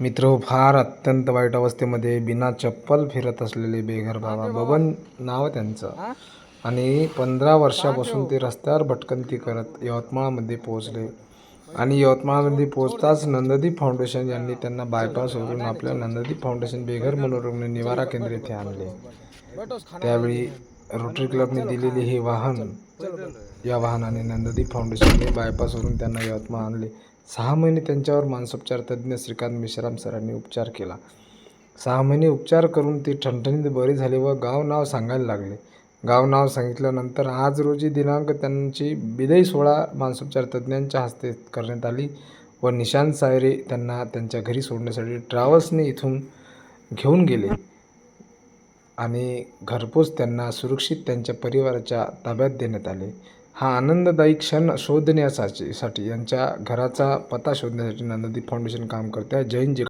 मित्र हो, फार अत्यंत वाईट अवस्थेमध्ये बिना चप्पल फिरत असलेले बेघर बाबा. बबन नाव त्यांचं. आणि पंधरा वर्षापासून ते रस्त्यावर भटकंती करत यवतमाळमध्ये पोहोचले. आणि यवतमाळमध्ये पोहोचताच नंददीप फाउंडेशन यांनी त्यांना बायपासवरून आपल्या नंददीप फाउंडेशन बेघर मनोरुग्ण निवारा केंद्र येथे आणले. त्यावेळी रोटरी क्लबने दिलेले हे वाहन या वाहनाने नंददीप फाउंडेशनने बायपासवरून त्यांना यवतमाळ आणले. सहा महिने त्यांच्यावर मानसोपचार तज्ज्ञ श्रीकांत मिश्राम सरांनी उपचार केला. सहा महिने उपचार करून ते ठणठणीत बरे झाले व गाव नाव सांगायला लागले. गाव नाव सांगितल्यानंतर आज रोजी दिनांक त्यांची बिदाई सोहळा मानसोपचार तज्ज्ञांच्या हस्ते करण्यात आली व निशांत सायरे त्यांना त्यांच्या घरी सोडण्यासाठी ट्रॅव्हल्सने इथून घेऊन गेले आणि घरपोच त्यांना सुरक्षित त्यांच्या परिवाराच्या ताब्यात देण्यात आले. हा आनंददायी क्षण शोधण्यासाठी साठी यांच्या घराचा पत्ता शोधण्यासाठी नंददीप फाउंडेशन काम करते आहे जैन जे